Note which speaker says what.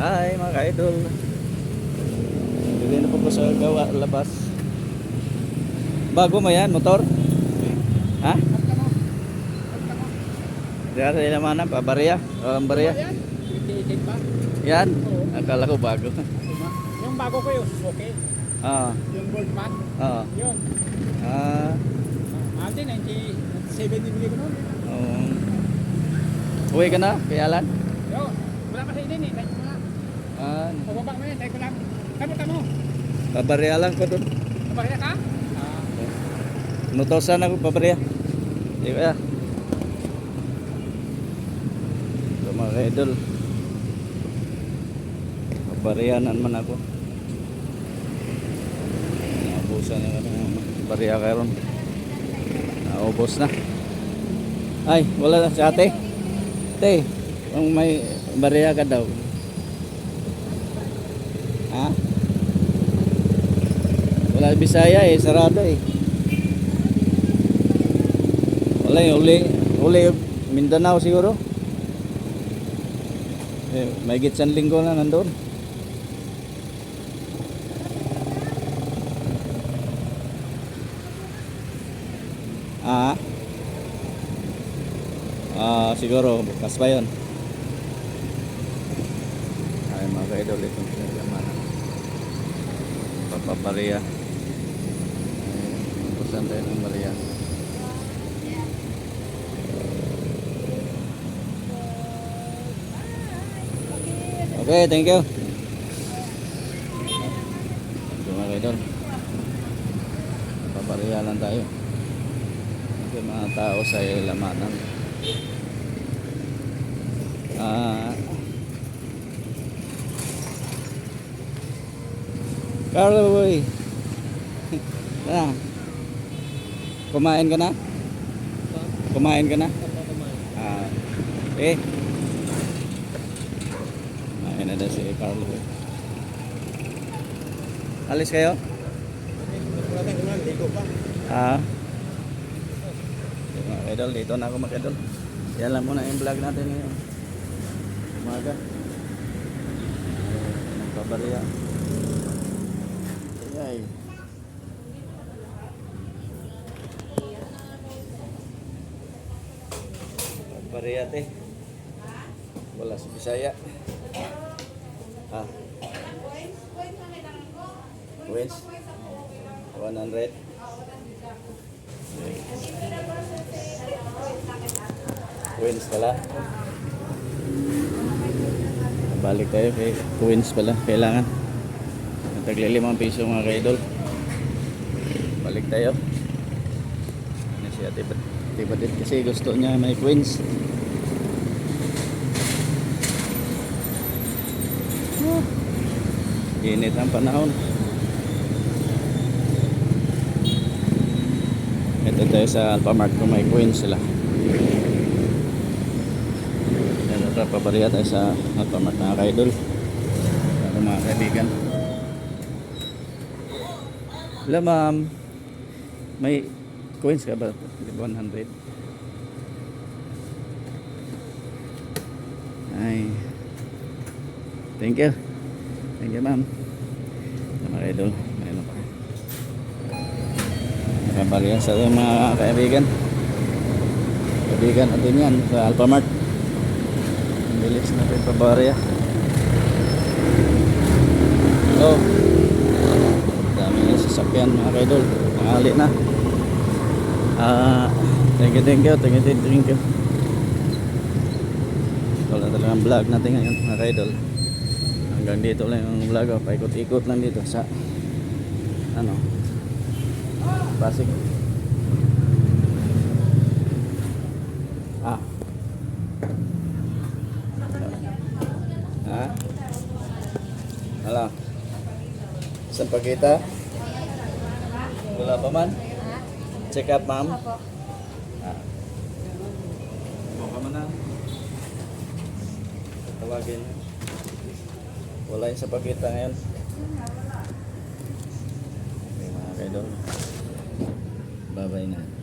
Speaker 1: Hi mga ka-idol. Hindi na po ko sa gawa labas. Bago mo yan, motor? Ha? Diyan sa naman na, pabarya. Walang barya.
Speaker 2: Yan, 2018 pa.
Speaker 1: Yan.
Speaker 2: Oo.
Speaker 1: Akala ko bago.
Speaker 2: Yung bago ko yun, okay.
Speaker 1: Ah,
Speaker 2: Yung gold mat,
Speaker 1: ah.
Speaker 2: yun.
Speaker 1: Ah,
Speaker 2: Mahal din, 97 din bigay ko noon.
Speaker 1: um, uwi ka na, kayalan?
Speaker 2: Yun, wala kasi din eh.
Speaker 1: Ah,
Speaker 2: Pababa mo yan, tayo ko lang. Kamo tamo,
Speaker 1: pabarya lang ko dun.
Speaker 2: pabakita ka? Ah,
Speaker 1: Nutosan ako pabarya. Di ba? Ito mga ka-idol. Pabaryanan man ako. Naubusan na ng barya karon. Naubos na. Ay, wala na si ate. Ate, kung may barya ka daw. Ha? Wala Bisaya eh, sarado eh. Wala yung uli, uli Mindanao siguro. Eh, may gitsan linggo na nandun. Ah. Ah, siguro bukas pa 'yon. Ay, mga ka-idol itong laman. Papapariya. Busan tayo ng Maria. Okay, thank you. You mga idol. Papariya lang tayo. Yung mga tao sa lamanan. Ah. Carlo boy. Na. Kumain ka na? Kumain ka na? Ah. Eh. Kumain na daw si Carlo. boy. Alis kayo? Ah. Mga idol, dito na ako mga idol. Yan lang muna yung vlog natin ngayon. Umaga. Nagpabariya. Ay. Pagpariya te. Wala sa Bisaya. Ah. Wins. 100. Queens pala. Balik tayo kay Queens pala. Kailangan. Tagli limang piso mga ka-idol. Balik tayo. Ano si Ate Bat- Ate Batit kasi gusto niya may Queens. Ah, Init ang panahon. Ito tayo sa Alphamart kung may Queens sila. Ito, papariya tayo sa Alphamart mga ka-idol. Mga kaibigan. Hello ma'am. May coins ka ba? 100. Ay. Thank you. Thank you ma'am. Mga idol. Mayroon pa. Nakabalikan sa mga kaibigan. Kaibigan natin yan sa Alphamart. Ang bilis natin pabarya. Oh. Sasakyan mga kaidol. Nangali na. Ah, thank you, thank you, thank you, thank you. Wala talagang vlog natin ngayon mga kaidol. Hanggang dito lang yung vlog. Oh. Paikot-ikot lang dito sa ano Pasig. Ah. Ha? Hala. Sa pagkita? Wala pa man? Check up, ma'am? Ah. Buka man na. Tawagin. Wala yung sa pagkita ngayon. Okay, mga kaidol. Babay na.